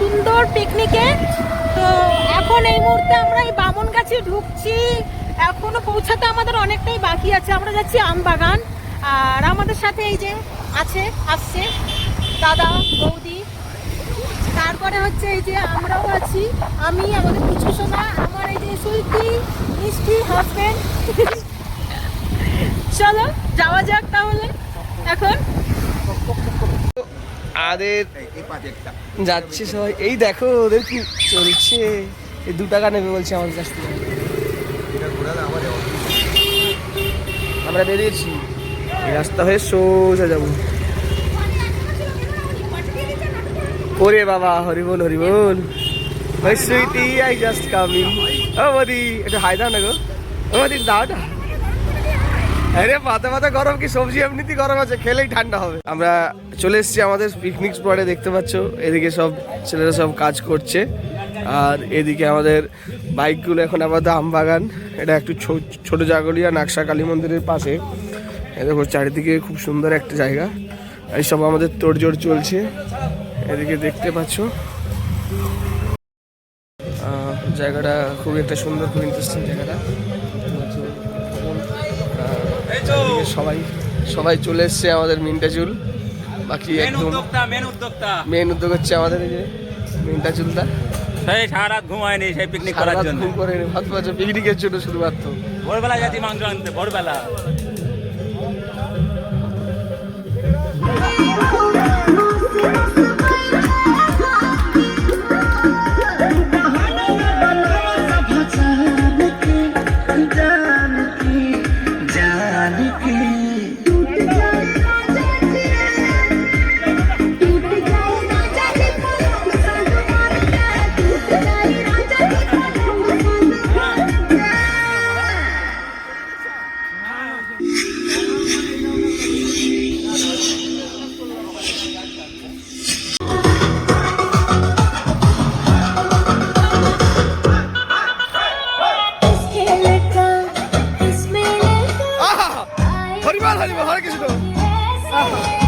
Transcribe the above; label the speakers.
Speaker 1: সুন্দর পিকনিকে তো এখন এই মুহূর্তে আমরা এই বামন গাছে ঢুকছি। এখনও পৌঁছাতে আমাদের অনেকটাই বাকি আছে। আমরা যাচ্ছি আমবাগান আর আমাদের সাথে এই যে আছে, আসছে দাদা, বৌদি। তারপরে হচ্ছে এই যে আমরাও আছি। আমি, আমাদের কিছু সোনা, আমার এই যে সুইটি মিষ্টি হাজবেন্ড চলো, যাওয়া যাক তাহলে। এখন?
Speaker 2: আমাদের যাচ্ছে সবাই। এই দেখো ওদের কি চলছে? এই দু টাকা নেবে বলছে আমাদের কাছ থেকে। আমরা বেরিয়েছি। এই রাস্তা হয়ে সোজা যাব। ওরে বাবা হরি বল হরি বল ভাই সুইটি আই জাস্ট কামিং ও বদি একটু হাই দাও না গো? ও বদি দাও না আরে মাথা মাথা গরম কি সবজি এমনিতেই গরম আছে? খেলেই ঠান্ডা হবে। আমরা চলে এসেছি আমাদের পিকনিক স্পটে দেখতে পাচ্ছ? এদিকে সব ছেলেরা সব কাজ করছে। আর এদিকে আমাদের বাইকগুলো এখন আমাদের আমবাগান। এটা একটু ছোট জাগলিয়া নাকশা কালী মন্দিরের পাশে। দেখো, চারিদিকে খুব সুন্দর একটা জায়গা। এই সব আমাদের তোড়জোড় চলছে। এদিকে দেখতে পাচ্ছ? জায়গাটা খুব একটা সুন্দর, খুব ইন্টারেস্টিং জায়গাটা। সবাই সবাই চলে এসছে আমাদের মিনটা চুল বাকি
Speaker 3: মেন
Speaker 2: একদম
Speaker 3: মেন উদ্যোক্তা।
Speaker 2: মেন উদ্যোগ হচ্ছে আমাদের এই যে মিনটা চুলটা
Speaker 3: সেই সারা রাত ঘুমায়নি সেই পিকনিক করার জন্য।
Speaker 2: ঘুম করে ভাত পাচ্ছে পিকনিকের জন্য শুধুমাত্র।
Speaker 3: ভোরবেলা যাচ্ছি মাংস আনতে ভোরবেলা।
Speaker 2: হরে কৃষ্ণ